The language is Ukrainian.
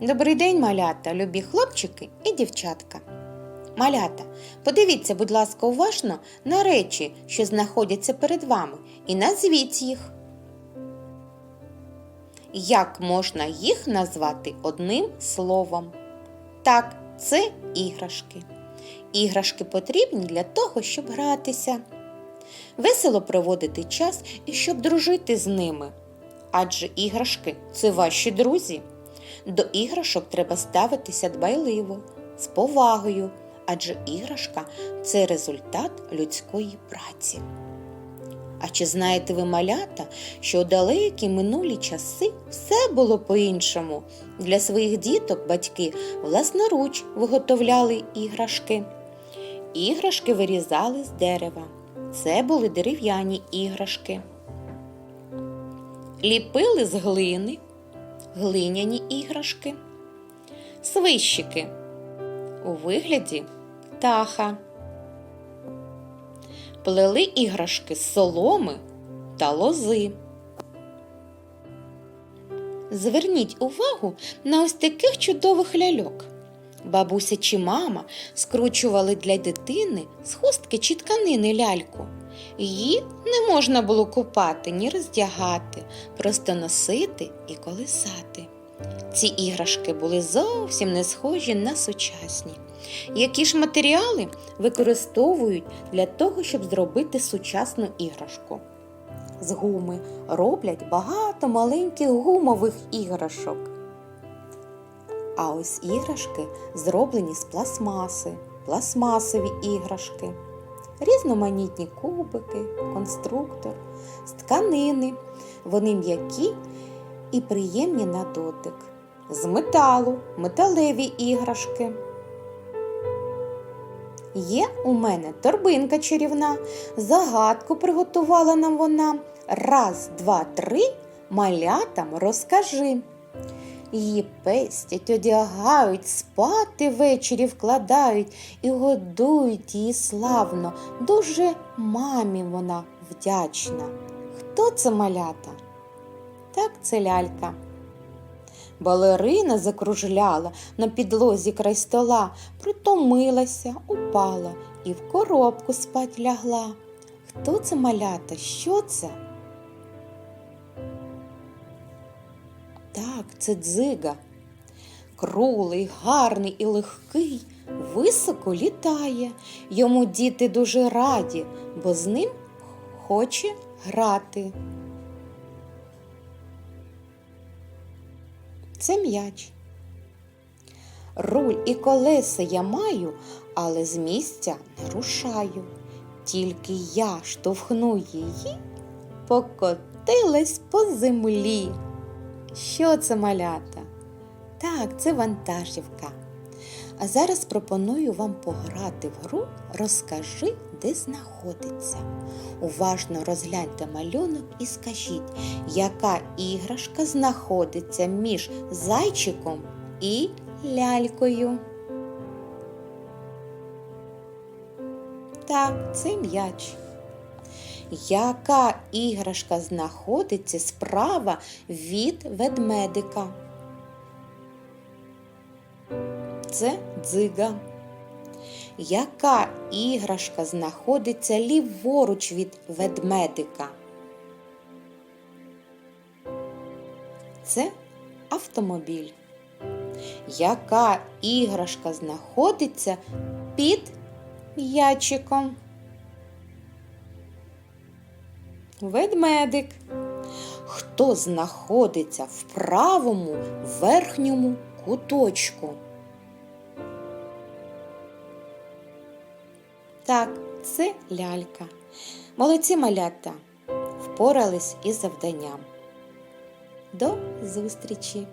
Добрий день, малята, любі хлопчики і дівчатка. Малята, подивіться, будь ласка, уважно на речі, що знаходяться перед вами, і назвіть їх. Як можна їх назвати одним словом? Так, це іграшки. Іграшки потрібні для того, щоб гратися, весело проводити час і щоб дружити з ними. Адже іграшки це ваші друзі. До іграшок треба ставитися дбайливо, з повагою, адже іграшка це результат людської праці. А чи знаєте ви малята, що у далекі минулі часи все було по-іншому? Для своїх діток батьки власноруч виготовляли іграшки. Іграшки вирізали з дерева. Це були дерев'яні іграшки. Ліпили з глини, глиняні іграшки, свищики у вигляді птаха, плели іграшки з соломи та лози. Зверніть увагу на ось таких чудових ляльок. Бабуся чи мама скручували для дитини з хустки чи тканини ляльку. Її не можна було купати ні роздягати, просто носити і колисати. Ці іграшки були зовсім не схожі на сучасні. Які ж матеріали використовують для того, щоб зробити сучасну іграшку? З гуми роблять багато маленьких гумових іграшок. А ось іграшки зроблені з пластмаси, пластмасові іграшки, різноманітні кубики, конструктор, з тканини. Вони м'які і приємні на дотик. З металу, металеві іграшки. Є у мене торбинка чарівна, загадку приготувала нам вона. Раз, два, три, малятам розкажи. Її пестять, одягають, спати ввечері вкладають і годують її славно. Дуже мамі вона вдячна. Хто це малята? Так, це лялька. Балерина закружляла на підлозі край стола, притомилася, упала і в коробку спать лягла. Хто це малята? Що це? Це дзига. Крулий, гарний і легкий, високо літає. Йому діти дуже раді, бо з ним хоче грати. Це м'яч. Руль і колеса я маю, але з місця не рушаю. Тільки я штовхну її, покотилась по землі. Що це малята? Так, це вантажівка. А зараз пропоную вам пограти в гру Розкажи, де знаходиться. Уважно розгляньте малюнок і скажіть, яка іграшка знаходиться між зайчиком і лялькою. Так, це м'яч. Яка іграшка знаходиться справа від ведмедика? Це дзига. Яка іграшка знаходиться ліворуч від ведмедика? Це автомобіль. Яка іграшка знаходиться під м'ячиком? Ведмедик. Хто знаходиться в правому верхньому куточку? Так, це лялька. Молодці малята впорались із завданням. До зустрічі!